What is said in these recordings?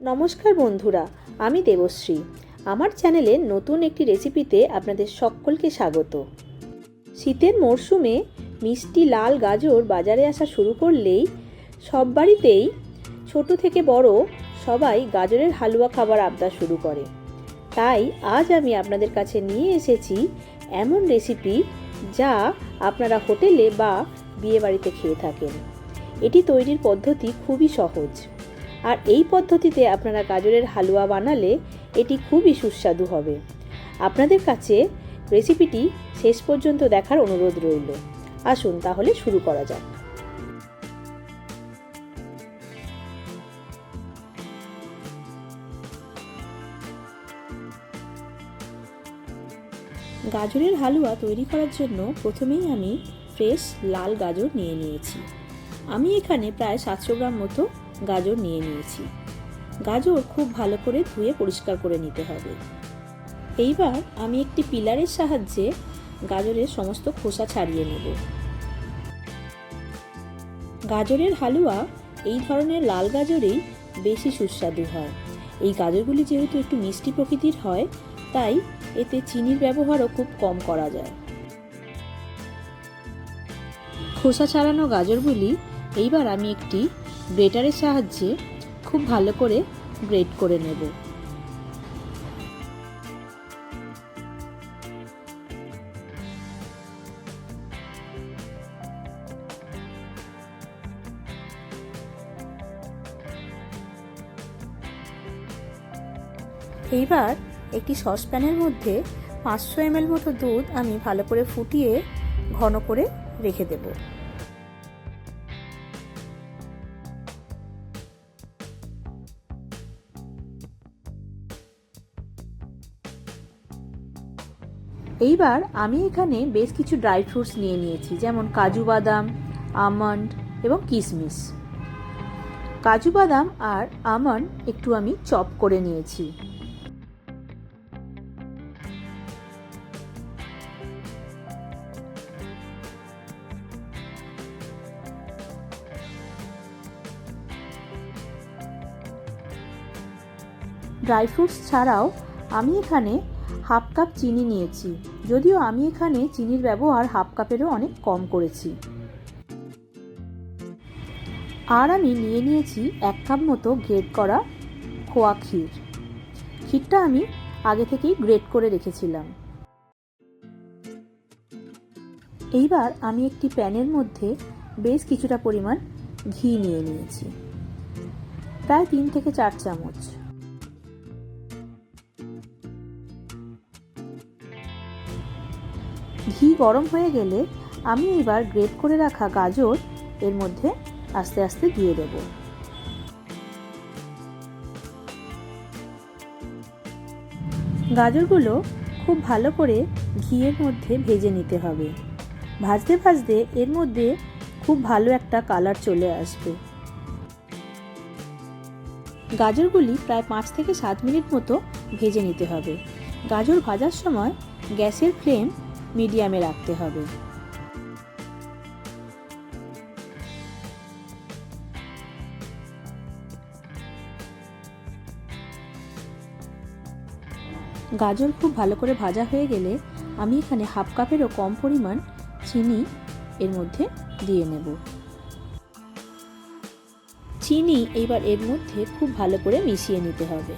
নমস্কার বন্ধুরা, আমি দেবশ্রী। আমার চ্যানেলে নতুন একটি রেসিপিতে আপনাদের সকলকে স্বাগত। শীতের মরশুমে মিষ্টি লাল গাজর বাজারে আসা শুরু করলেই সব বাড়িতেই, ছোট থেকে বড় সবাই গাজরের হালুয়া খাবার আবদার শুরু করে। তাই আজ আমি আপনাদের কাছে নিয়ে এসেছি এমন রেসিপি যা আপনারা হোটেলে বা বিয়েবাড়িতে খেয়ে থাকেন। এটি তৈরির পদ্ধতি খুবই সহজ। আর এই পদ্ধতিতে আপনারা গাজরের হালুয়া বানালে এটি খুবই সুস্বাদু হবে। আপনাদের কাছে রেসিপিটি শেষ পর্যন্ত দেখার অনুরোধ রইল। আসুন তাহলে শুরু করা যাক। গাজরের হালুয়া তৈরি করার জন্য প্রথমেই আমি ফ্রেশ লাল গাজর নিয়ে নিয়েছি। আমি এখানে প্রায় সাতশো গ্রাম মতো গাজর নিয়ে নিয়েছি। গাজর খুব ভালো করে ধুয়ে পরিষ্কার করে নিতে হবে। এইবার আমি একটি পিলারের সাহায্যে গাজরের সমস্ত খোসা ছাড়িয়ে নেব। গাজরের হালুয়া এই ধরনের লাল গাজরেই বেশি সুস্বাদু হয়। এই গাজরগুলি যেহেতু একটু মিষ্টি প্রকৃতির হয়, তাই এতে চিনির ব্যবহারও খুব কম করা যায়। খোসা ছাড়ানো গাজরগুলি এইবার আমি একটি গ্রেটারের সাহায্যে খুব ভালো করে গ্রেট করে নেব। এইবার একটি সসপ্যানের মধ্যে পাঁচশো এমএল মতো দুধ আমি ভালো করে ফুটিয়ে ঘন করে রেখে দেবো। এইবার আমি এখানে বেশ কিছু ড্রাই ফ্রুটস নিয়ে নিয়েছি, যেমন কাজু বাদাম, আমন্ড এবং কিশমিশ কাজু বাদাম আর আমন্ড একটু আমি চপ করে নিয়েছি। ড্রাই ফ্রুটস ছাড়াও আমি এখানে হাফ কাপ চিনি নিয়েছি। যদিও আমি এখানে চিনির ব্যবহার হাফ কাপেরও অনেক কম করেছি। আর আমি নিয়ে নিয়েছি এক কাপ মতো গ্রেট করা খোয়া ক্ষীর। ক্ষীরটা আমি আগে থেকেই গ্রেট করে রেখেছিলাম। এইবার আমি একটি প্যানের মধ্যে বেশ কিছুটা পরিমাণ ঘি নিয়ে নিয়েছি। প্রায় তিন থেকে চার চামচ। ঘি গরম হয়ে গেলে আমি এবার গ্রেট করে রাখা গাজর এর মধ্যে আস্তে আস্তে দিয়ে দেব। গাজরগুলো খুব ভালো করে ঘিয়ের মধ্যে ভেজে নিতে হবে। ভাজতে ভাজতে এর মধ্যে খুব ভালো একটা কালার চলে আসবে। গাজরগুলি প্রায় পাঁচ থেকে সাত মিনিট মতো ভেজে নিতে হবে। গাজর ভাজার সময় গ্যাসের ফ্লেম মিডিয়ামে রাখতে হবে। গাজর খুব ভালো করে ভাজা হয়ে গেলে আমি এখানে হাফ কাপেরও কম পরিমাণ চিনি এর মধ্যে দিয়ে নেব। চিনি এইবার এর মধ্যে খুব ভালো করে মিশিয়ে নিতে হবে।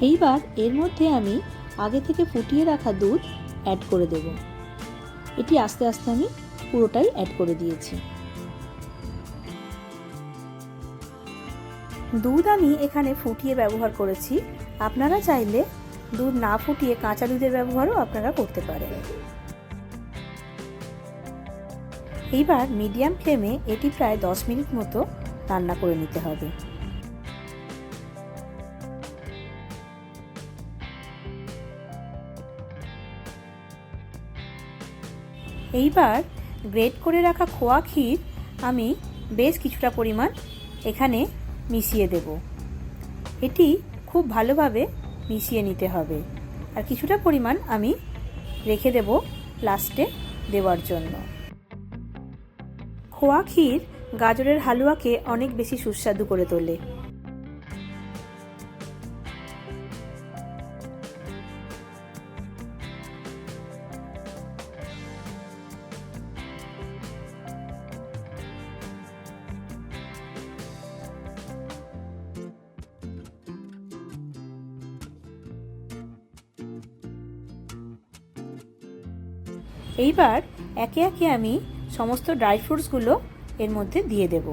এইবার এর মধ্যে আমি আগে থেকে ফুটিয়ে রাখা দুধ অ্যাড করে দেব। এটি আস্তে আস্তে আমি পুরোটাই অ্যাড করে দিয়েছি। দুধ আমি এখানে ফুটিয়ে ব্যবহার করেছি। আপনারা চাইলে দুধ না ফুটিয়ে কাঁচা দুধের ব্যবহারও আপনারা করতে পারেন। এইবার মিডিয়াম ফ্লেমে এটি প্রায় দশ মিনিট মতো রান্না করে নিতে হবে। এইবার গ্রেট করে রাখা খোয়া ক্ষীর আমি বেশ কিছুটা পরিমাণ এখানে মিশিয়ে দেব। এটি খুব ভালোভাবে মিশিয়ে নিতে হবে। আর কিছুটা পরিমাণ আমি রেখে দেব লাস্টে দেওয়ার জন্য। খোয়া ক্ষীর গাজরের হালুয়াকে অনেক বেশি সুস্বাদু করে তোলে। এইবার একে একে আমি সমস্ত ড্রাই ফ্রুটসগুলো এর মধ্যে দিয়ে দেব।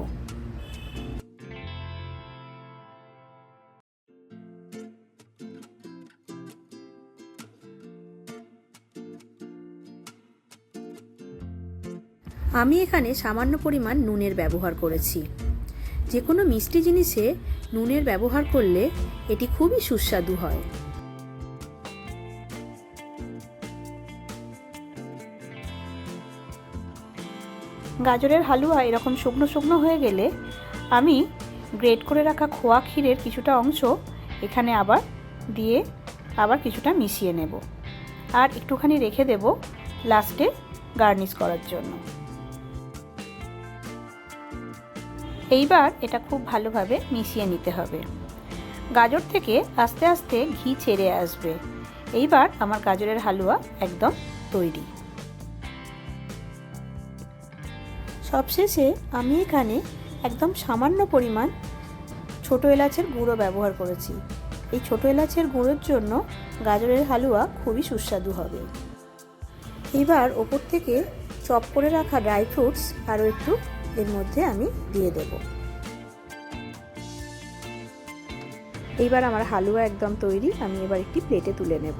আমি এখানে সামান্য পরিমাণ নুনের ব্যবহার করেছি। যে কোনো মিষ্টি জিনিসে নুনের ব্যবহার করলে এটি খুবই সুস্বাদু হয়। গাজরের হালুয়া এরকম শুকনো শুকনো হয়ে গেলে আমি গ্রেট করে রাখা খোয়া ক্ষীরের কিছুটা অংশ এখানে আবার দিয়ে আবার কিছুটা মিশিয়ে নেব। আর একটুখানি রেখে দেব লাস্টে গার্নিশ করার জন্য। এইবার এটা খুব ভালোভাবে মিশিয়ে নিতে হবে। গাজর থেকে আস্তে আস্তে ঘি ছেড়ে আসবে। এইবার আমার গাজরের হালুয়া একদম তৈরি। সবশেষে আমি এখানে একদম সামান্য পরিমাণ ছোট এলাচের গুঁড়ো ব্যবহার করেছি। এই ছোট এলাচের গুঁড়োর জন্য গাজরের হালুয়া খুবই সুস্বাদু হবে। এবার ওপর থেকে চপ করে রাখা ড্রাই ফ্রুটস আরও একটু এর মধ্যে আমি দিয়ে দেব। এইবার আমার হালুয়া একদম তৈরি, আমি এবার একটি প্লেটে তুলে নেব।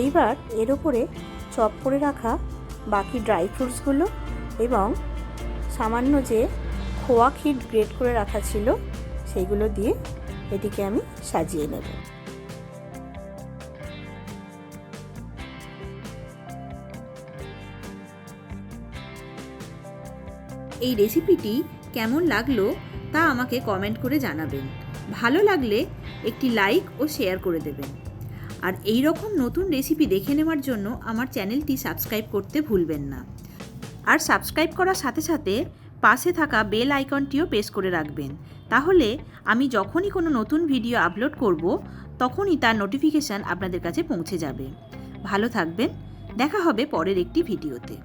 এইবার এর ওপরে চপ করে রাখা বাকি ড্রাই ফ্রুটসগুলো এবং সামান্য যে খোয়া ক্ষীর গ্রেট করে রাখা ছিল, সেইগুলো দিয়ে এটিকে আমি সাজিয়ে নেব। এই রেসিপিটি কেমন লাগল তা আমাকে কমেন্ট করে জানাবেন। ভালো লাগলে একটি লাইক ও শেয়ার করে দেবেন। আর এই রকম নতুন রেসিপি দেখে নেওয়ার জন্য আমার চ্যানেলটি সাবস্ক্রাইব করতে ভুলবেন না। আর সাবস্ক্রাইব করার সাথে সাথে পাশে থাকা বেল আইকনটিও প্রেস করে রাখবেন। তাহলে আমি যখনই কোনো নতুন ভিডিও আপলোড করব, তখনই তার নোটিফিকেশান আপনাদের কাছে পৌঁছে যাবে। ভালো থাকবেন, দেখা হবে পরের একটি ভিডিওতে